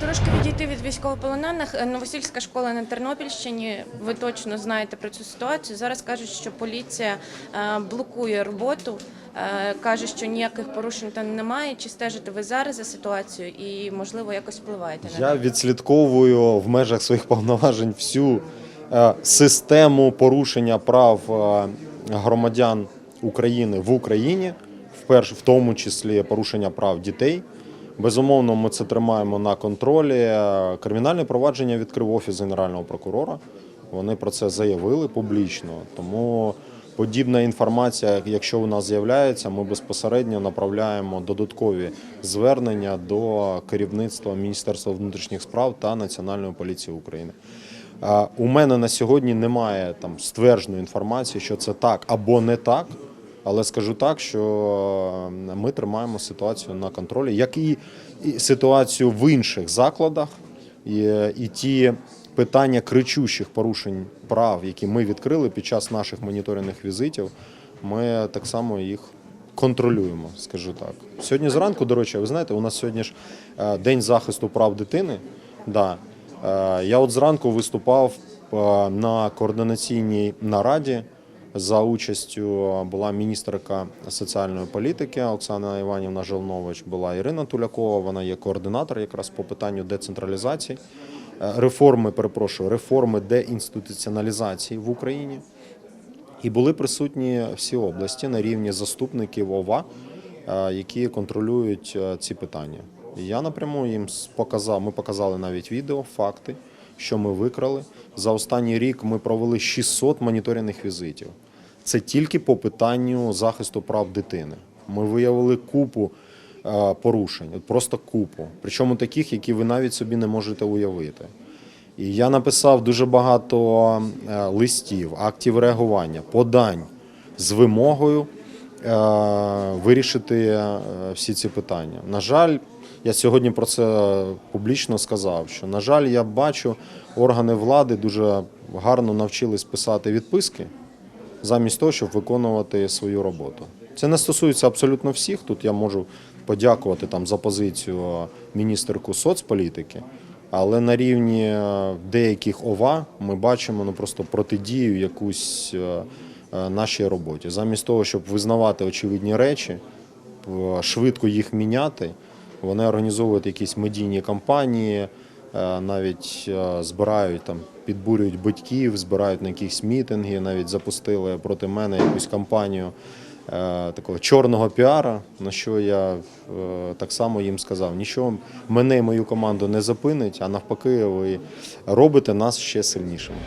Трошки відійти від військовополонених. Е, Новосільська школа на Тернопільщині. Ви точно знаєте про цю ситуацію. Зараз кажуть, що поліція е, блокує роботу. е, Каже, що ніяких порушень там немає. Чи стежите ви зараз за ситуацією і можливо якось впливаєте на Я відслідковую в межах своїх повноважень всю систему порушення прав громадян України в Україні, в тому числі порушення прав дітей. Безумовно, ми це тримаємо на контролі. Кримінальне провадження відкрив офіс генерального прокурора. Вони про це заявили публічно. Тому подібна інформація, якщо нас з'являється, ми безпосередньо направляємо додаткові звернення до керівництва Міністерства внутрішніх справ та Національної поліції України. Е, У мене на сьогодні немає там ствердженої інформації, що це так або не так. Але скажу так, що ми тримаємо ситуацію на контролі, як і ситуацію в інших закладах, і, і ті питання кричущих порушень прав, які ми відкрили під час наших моніторинних візитів, ми так само їх контролюємо, скажу так. Сьогодні зранку, до речі, ви знаєте, у нас сьогодні ж е, день захисту прав дитини. Да. Е, Я от зранку виступав е, на координаційній нараді. За участю була міністерка соціальної політики Оксана Іванівна Желнович, була Ірина Тулякова. Вона є координатор якраз по питанню децентралізації, е, реформи, перепрошую, реформи деінституціоналізації в Україні. І були присутні всі області на рівні заступників ОВА, е, які контролюють е, ці питання. Я напряму їм показав. Ми показали навіть відео, факти, що ми викрали. За останній рік ми провели 600 моніторинних візитів. Це тільки по питанню захисту прав дитини. Ми виявили купу е, порушень, просто купу. Причому таких, які ви навіть собі не можете уявити. І я написав дуже багато е, листів, актів реагування, подань з вимогою е, вирішити всі ці питання. На жаль, я сьогодні про це публічно сказав, що, на жаль, я бачу, органи влади дуже гарно навчились писати відписки замість того, щоб виконувати свою роботу. Це не стосується абсолютно всіх. Тут я можу подякувати там за позицію міністерку соцполітики, але на рівні е, деяких ОВА ми бачимо ну, просто протидію якусь е, е, нашій роботі. Замість того, щоб визнавати очевидні речі, е, швидко їх міняти, вони організовують якісь медійні кампанії, е, навіть е, збирають там, підбурюють батьків, збирають на якісь мітинги, навіть запустили проти мене якусь кампанію е, такого чорного піара, на що я е, так само їм сказав: нічого мене і мою команду не зупинить, а навпаки, ви робите нас ще сильнішими.